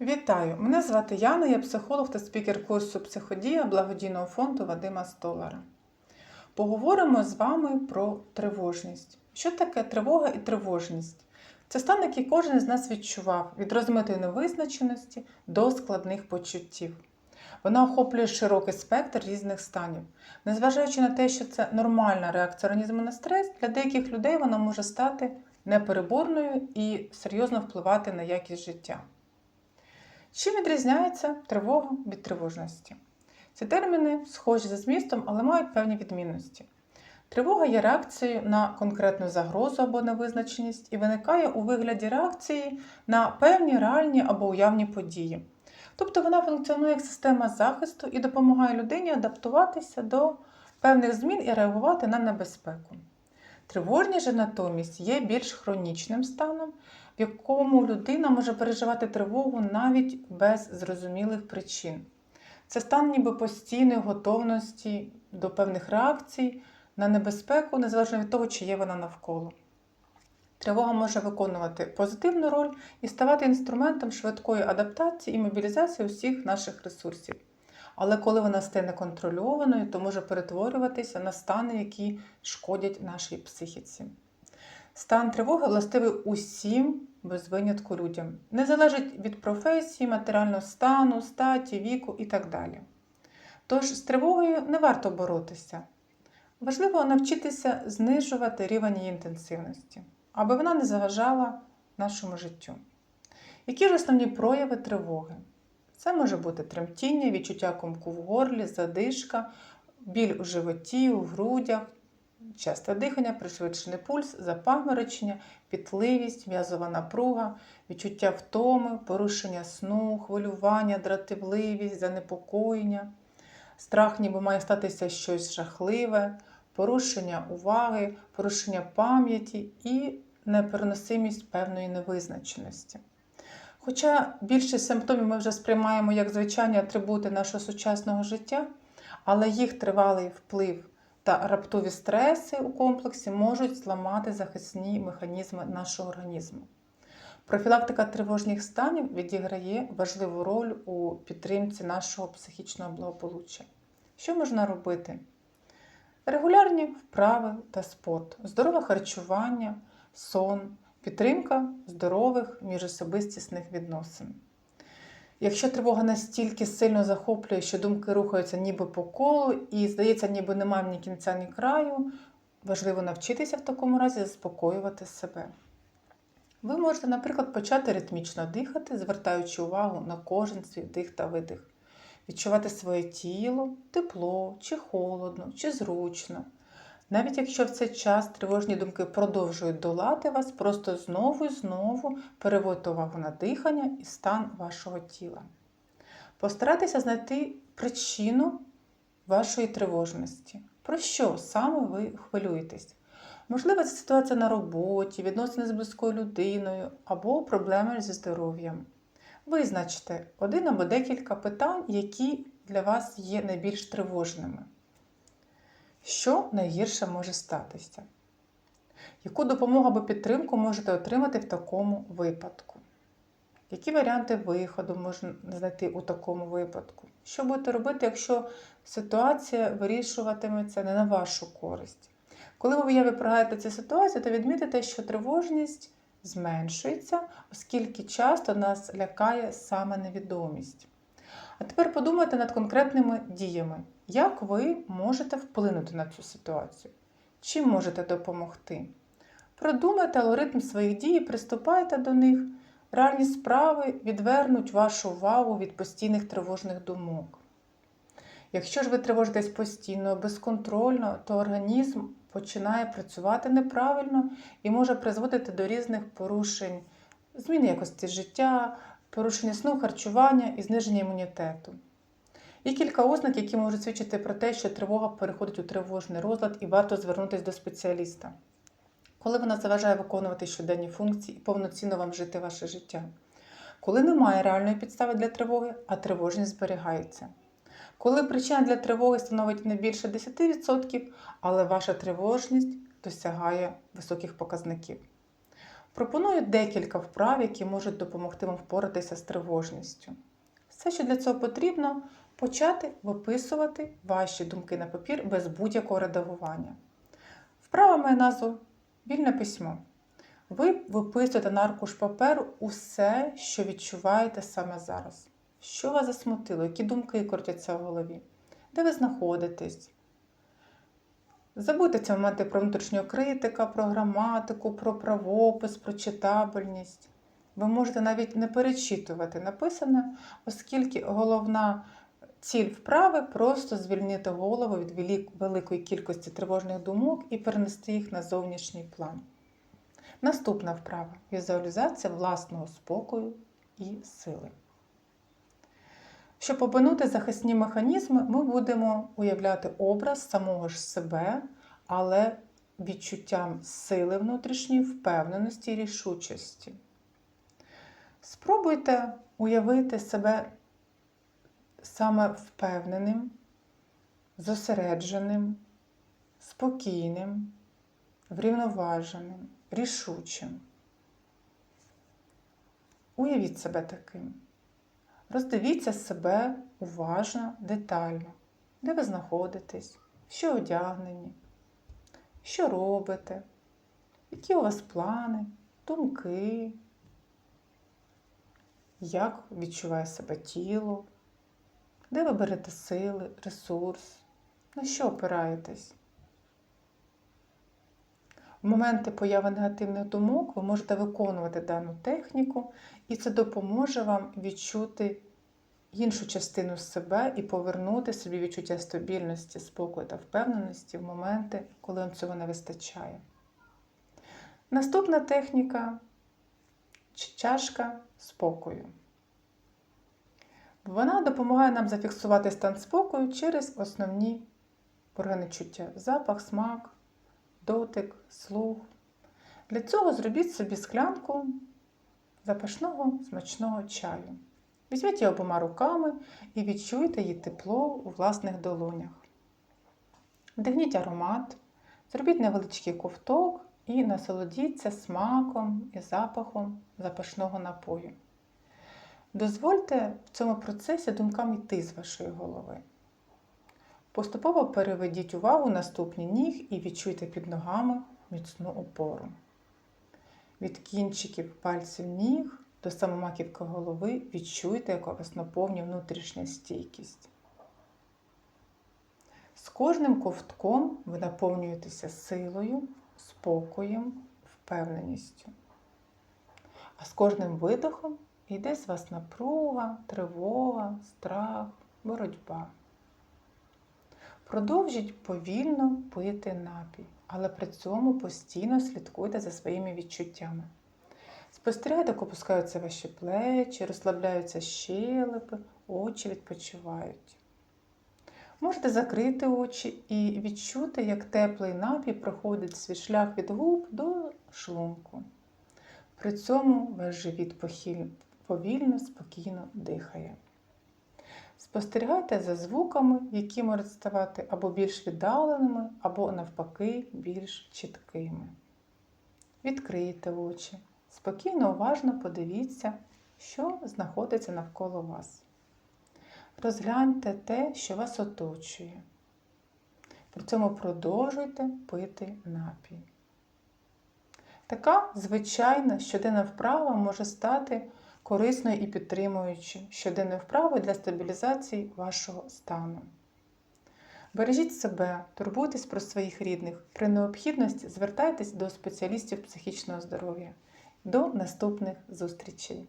Вітаю! Мене звати Яна, я психолог та спікер курсу Психодія благодійного фонду Вадима Столара. Поговоримо з вами про тривожність. Що таке тривога і тривожність? Це стан, який кожен з нас відчував від розмитої невизначеності до складних почуттів. Вона охоплює широкий спектр різних станів. Незважаючи на те, що це нормальна реакція організму на стрес, для деяких людей вона може стати непереборною і серйозно впливати на якість життя. Чим відрізняється тривога від тривожності? Ці терміни схожі за змістом, але мають певні відмінності. Тривога є реакцією на конкретну загрозу або невизначеність і виникає у вигляді реакції на певні реальні або уявні події. Тобто вона функціонує як система захисту і допомагає людині адаптуватися до певних змін і реагувати на небезпеку. Тривожність же натомість є більш хронічним станом, в якому людина може переживати тривогу навіть без зрозумілих причин. Це стан ніби постійної готовності до певних реакцій на небезпеку, незалежно від того, чи є вона навколо. Тривога може виконувати позитивну роль і ставати інструментом швидкої адаптації і мобілізації усіх наших ресурсів. Але коли вона стає неконтрольованою, то може перетворюватися на стани, які шкодять нашій психіці. Стан тривоги властивий усім без винятку людям. Не залежить від професії, матеріального стану, статі, віку і так далі. Тож з тривогою не варто боротися. Важливо навчитися знижувати рівень її інтенсивності, аби вона не заважала нашому життю. Які ж основні прояви тривоги? Це може бути тремтіння, відчуття комку в горлі, задишка, біль у животі, у грудях, часте дихання, пришвидшений пульс, запаморочення, пітливість, м'язова напруга, відчуття втоми, порушення сну, хвилювання, дратівливість, занепокоєння, страх, ніби має статися щось жахливе, порушення уваги, порушення пам'яті і непереносимість певної невизначеності. Хоча більшість симптомів ми вже сприймаємо як звичайні атрибути нашого сучасного життя, але їх тривалий вплив та раптові стреси у комплексі можуть зламати захисні механізми нашого організму. Профілактика тривожних станів відіграє важливу роль у підтримці нашого психічного благополуччя. Що можна робити? Регулярні вправи та спорт, здорове харчування, сон, підтримка здорових міжособистісних відносин. Якщо тривога настільки сильно захоплює, що думки рухаються ніби по колу і здається, ніби немає ні кінця, ні краю, важливо навчитися в такому разі заспокоювати себе. Ви можете, наприклад, почати ритмічно дихати, звертаючи увагу на кожен свій вдих та видих, відчувати своє тіло, тепло, чи холодно, чи зручно. Навіть якщо в цей час тривожні думки продовжують долати вас, просто знову і знову переводьте увагу на дихання і стан вашого тіла. Постарайтеся знайти причину вашої тривожності. Про що саме ви хвилюєтесь? Можливо, це ситуація на роботі, відносини з близькою людиною або проблеми зі здоров'ям. Визначте один або декілька питань, які для вас є найбільш тривожними. Що найгірше може статися? Яку допомогу або підтримку можете отримати в такому випадку? Які варіанти виходу можна знайти у такому випадку? Що будете робити, якщо ситуація вирішуватиметься не на вашу користь? Коли ви вияві прогаєте цю ситуацію, то відмітите, що тривожність зменшується, оскільки часто нас лякає саме невідомість. А тепер подумайте над конкретними діями. Як ви можете вплинути на цю ситуацію? Чим можете допомогти? Продумайте алгоритм своїх дій і приступайте до них. Реальні справи відвернуть вашу увагу від постійних тривожних думок. Якщо ж ви тривожитесь постійно, безконтрольно, то організм починає працювати неправильно і може призводити до різних порушень, зміни якості життя, порушення сну, харчування і зниження імунітету. Є кілька ознак, які можуть свідчити про те, що тривога переходить у тривожний розлад і варто звернутися до спеціаліста. Коли вона заважає виконувати щоденні функції і повноцінно вам жити ваше життя. Коли немає реальної підстави для тривоги, а тривожність зберігається. Коли причина для тривоги становить не більше 10%, але ваша тривожність досягає високих показників. Пропоную декілька вправ, які можуть допомогти вам впоратися з тривожністю. Все, що для цього потрібно, почати виписувати ваші думки на папір без будь-якого редагування. Вправа має назву Вільне письмо. Ви виписуєте на аркуш паперу усе, що відчуваєте саме зараз. Що вас засмутило, які думки крутяться в голові, де ви знаходитесь. Забудьте ці моменти про внутрішнього критика, про граматику, про правопис, про читабельність. Ви можете навіть не перечитувати написане, оскільки головна ціль вправи просто звільнити голову від великої кількості тривожних думок і перенести їх на зовнішній план. Наступна вправа візуалізація власного спокою і сили. Щоб опинути захисні механізми, ми будемо уявляти образ самого ж себе, але відчуттям сили внутрішньої, впевненості і рішучості. Спробуйте уявити себе саме впевненим, зосередженим, спокійним, врівноваженим, рішучим. Уявіть себе таким. Роздивіться себе уважно, детально, де ви знаходитесь, що одягнені, що робите, які у вас плани, думки, як відчуває себе тіло, де ви берете сили, ресурс, на що опираєтесь. В моменти появи негативних думок ви можете виконувати дану техніку, і це допоможе вам відчути іншу частину себе і повернути собі відчуття стабільності, спокою та впевненості в моменти, коли вам цього не вистачає. Наступна техніка чашка спокою. Вона допомагає нам зафіксувати стан спокою через основні органи чуття: запах, смак, дотик, слух. Для цього зробіть собі склянку запашного смачного чаю. Візьміть її обома руками і відчуйте її тепло у власних долонях. Вдихніть аромат, зробіть невеличкий ковток і насолодіться смаком і запахом запашного напою. Дозвольте в цьому процесі думкам йти з вашої голови. Поступово переведіть увагу на ступні ніг і відчуйте під ногами міцну опору. Від кінчиків пальців ніг до самомаківки голови відчуйте, яка вас наповнює внутрішня стійкість. З кожним ковтком ви наповнюєтеся силою, спокоєм, впевненістю. А з кожним видохом йде з вас напруга, тривога, страх, боротьба. Продовжіть повільно пити напій, але при цьому постійно слідкуйте за своїми відчуттями. Спостерігайте, як опускаються ваші плечі, розслабляються щелепи, очі відпочивають. Можете закрити очі і відчути, як теплий напій проходить свій шлях від губ до шлунку. При цьому ваш живіт повільно, спокійно дихає. Спостерігайте за звуками, які можуть ставати або більш віддаленими, або навпаки більш чіткими. Відкрийте очі. Спокійно, уважно подивіться, що знаходиться навколо вас. Розгляньте те, що вас оточує. При цьому продовжуйте пити напій. Така звичайна щоденна вправа може стати корисною і підтримуючи щоденної вправи для стабілізації вашого стану. Бережіть себе, турбуйтесь про своїх рідних. При необхідності звертайтесь до спеціалістів психічного здоров'я. До наступних зустрічей!